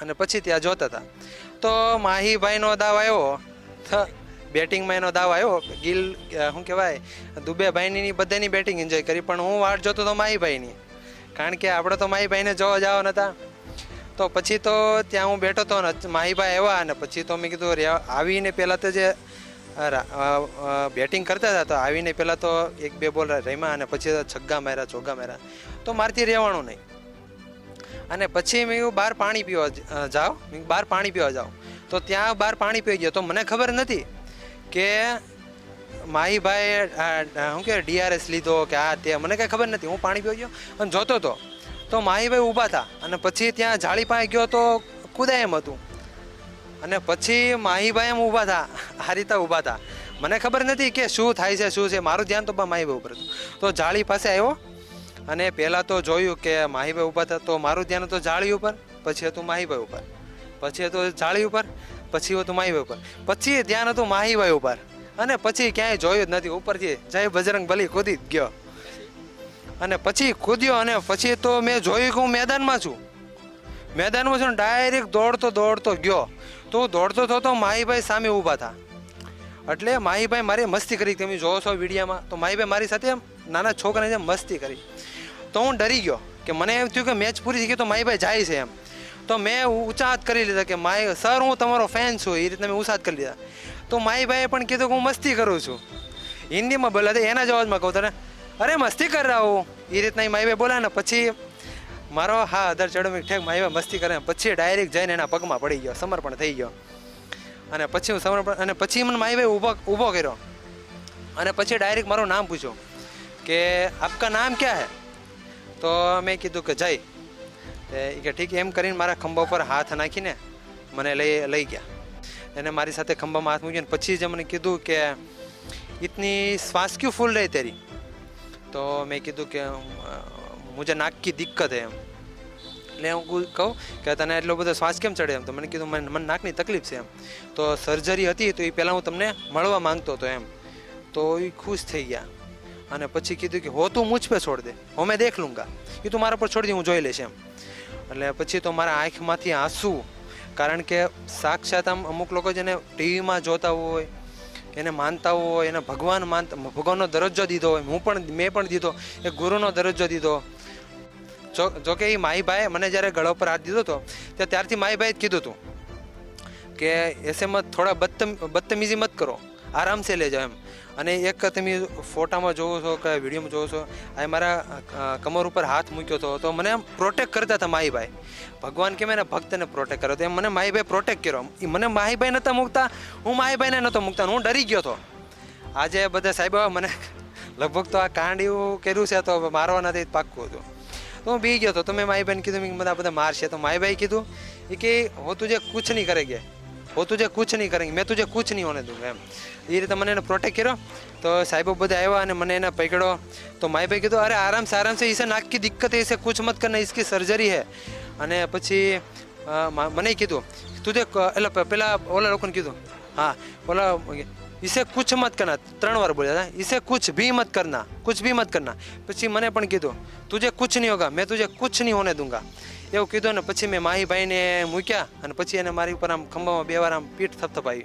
અને પછી ત્યાં જોતા હતા. તો માહીભાઈનો દાવ આવ્યો. બેટિંગમાં એનો દાવ આવ્યો. ગિલ શું કહેવાય દુબેભાઈની બધાની બેટિંગ એન્જોય કરી, પણ હું વાટ જોતો તો માહીભાઈની. કારણ કે આપણે તો માહીભાઈને જોવા જવા નતા. તો પછી તો ત્યાં હું બેઠો હતો ને માહીભાઈ આવ્યા અને પછી તો મેં કીધું આવીને પહેલાં તો જે બેટિંગ કરતા હતા, તો આવીને પહેલાં તો એક બે બોલ રમ્યા અને પછી છગ્ગા માર્યા, ચોગ્ગા માર્યા. તો મારથી રહેવાનું નહીં. અને પછી મેં બહાર પાણી પીવા જાઓ. બહાર પાણી પીવા જાઓ. તો ત્યાં બહાર પાણી પી ગયો. તો મને ખબર નથી કે માહીભાઈ શું કે ડીઆરએસ લીધો કે આ તે, મને કાંઈ ખબર નથી. હું પાણી પીવા ગયો અને જોતો હતો તો માહીભાઈ ઊભા હતા અને પછી ત્યાં જાળી પાસે ગયો તો કુદાય એમ હતું. અને પછી માહીભાઈ એમ ઊભા હતા આ રીતે ઊભા હતા. મને ખબર નથી કે શું થાય છે, શું છે. મારું ધ્યાન તો માહીભાઈ ઉપર હતું. તો જાળી પાસે આવ્યો અને પહેલાં તો જોયું કે માહીભાઈ ઊભા હતા, તો મારું ધ્યાન હતું જાળી ઉપર, પછી હતું માહીભાઈ ઉપર. પછી હતું જાળી ઉપર, પછી હતું માહીભાઈ ઉપર. પછી ધ્યાન હતું માહીભાઈ ઉપર. અને પછી ક્યાંય જોયું જ નથી. ઉપરથી જય બજરંગ બલી કૂદી જ ગયો. અને પછી કૂદ્યો અને પછી તો મેં જોયું કે હું મેદાનમાં છું. મેદાનમાં છું ડાયરેક્ટ દોડતો દોડતો ગયો. તો હું દોડતો થતો માહીભાઈ સામે ઊભા હતા એટલે માહીભાઈ મારી મસ્તી કરી. તમે જોવો છો વિડીયામાં. તો માહીભાઈ મારી સાથે નાના છોકરાની જેમ મસ્તી કરી. તો હું ડરી ગયો કે મને એમ થયું કે મેચ પૂરી થઈ ગઈ તો માહીભાઈ જાય છે એમ. તો મેં હાથ કરી લીધા કે માય સર, હું તમારો ફેન છું, એ રીતે મેં ઉચાત કરી લીધા. તો માહીભાઈએ પણ કીધું કે હું મસ્તી કરું છું. હિન્દીમાં બોલા તો એના જ અવાજમાં કહું તને, અરે, મસ્તી કર રહા હું. એ રીતના એ માહીભાઈ બોલા ને પછી મારો હા, અધર ચડો ઠેક માહીભાઈ મસ્તી કરે પછી ડાયરેક્ટ જઈને એના પગમાં પડી ગયો, સમર્પણ થઈ ગયો. અને પછી હું સમર્પણ, અને પછી મને માહીભાઈ ઊભો ઊભો કર્યો. અને પછી ડાયરેક્ટ મારું નામ પૂછ્યું કે, આપકા નામ ક્યાં હે? તો મેં કીધું કે જય એ કે ઠીક, એમ કરીને મારા ખંભા ઉપર હાથ નાખીને મને લઈ લઈ ગયા. એને મારી સાથે ખંભામાં હાથ મૂક્યો પછી જે મને કીધું કે ઇતની શ્વાસ ક્યુ ફૂલ રહી તેરી? તો મેં કીધું કે મુજે કી દિક્કત એમ. એટલે હું કહું કે તને એટલો બધો શ્વાસ કેમ ચડે એમ? તો મને કીધું, મને મને નાકની તકલીફ છે એમ. તો સર્જરી હતી તો એ પહેલાં હું તમને મળવા માંગતો હતો એમ. તો એ ખુશ થઈ ગયા. અને પછી કીધું કે હો, તું મુજ પે છોડ દે. હો, મેં દેખ લુંગા. એ તું મારા પર છોડી દે, હું જોઈ લઈશ એમ. એટલે પછી તો મારા આંખમાંથી આંસુ, કારણ કે સાક્ષાત આમ અમુક લોકો જેને ટીવીમાં જોતા હોય, એને માનતા હોય, એને ભગવાન માનતા, ભગવાનનો દરજ્જો દીધો હોય, હું પણ, મેં પણ દીધો, એ ગુરુનો દરજ્જો દીધો. જો જોકે એ માહીભાઈ મને જ્યારે ગળા પર હાથ દીધો હતો ત્યાં ત્યારથી માહીભાઈ જ કીધું હતું કે એસે મત થોડા બદતમ, બદતમીજી મત કરો. આરામ સે લેજો એમ. અને એક તમે ફોટામાં જોવો છો કે વિડીયોમાં જોવો છો, આ મારા કમર ઉપર હાથ મૂક્યો હતો તો મને આમ પ્રોટેક્ટ કરતા હતા માહીભાઈ. ભગવાન કેમ એના ભક્તને પ્રોટેક્ટ કર્યો તો, એમ મને માહીભાઈ પ્રોટેક્ટ કર્યો. એ મને માહીભાઈ નહોતા મૂકતા, હું માહીભાઈને નહોતો મૂકતા હું ડરી ગયો હતો આજે બધા સાહેબ મને લગભગ તો આ કાંડ એવું કર્યું છે, તો મારવા નથી પાક્કું હતું. તો હું બી ગયો હતો તો મેં માહીભાઈને કીધું મેં બધા બધા મારશે. તો માહીભાઈ કીધું, એ કે હો તુજે કુછ નહીં કરેગે वो तुझे कुछ नहीं करेंगे मैं तुझे कुछ નહીં હોને દઉં, એમ. એ રીતે મને એને પ્રોટેક્ટ કર્યો. તો સાહેબો બધા આવ્યા અને મને એને પકડ્યો. તો માય ભાઈ કીધું, અરે આરામ સે આરામ સે ઈસે દિક્કત હૈ ઈસે કુછ મત કરના, ઈસકી સર્જરી હે. અને પછી મને કીધું, તુજે એટલે પેલા ઓલા લોકોને કીધું, હા, ઓલા इसे કુછ મત કરના. ત્રણ વાર બોલ્યા હતા इसे कुछ भी मत करना कुछ भी मत करना પછી મને પણ કીધું, તુજે कुछ नहीं होगा મેં તુજે કુછ नहीं હોને दूंगा એવું કીધું ને પછી મેં માહીભાઈને મૂક્યા અને પછી એને મારી ઉપર આમ ખંભામાં બે વાર આમ પીઠ થપથપાવી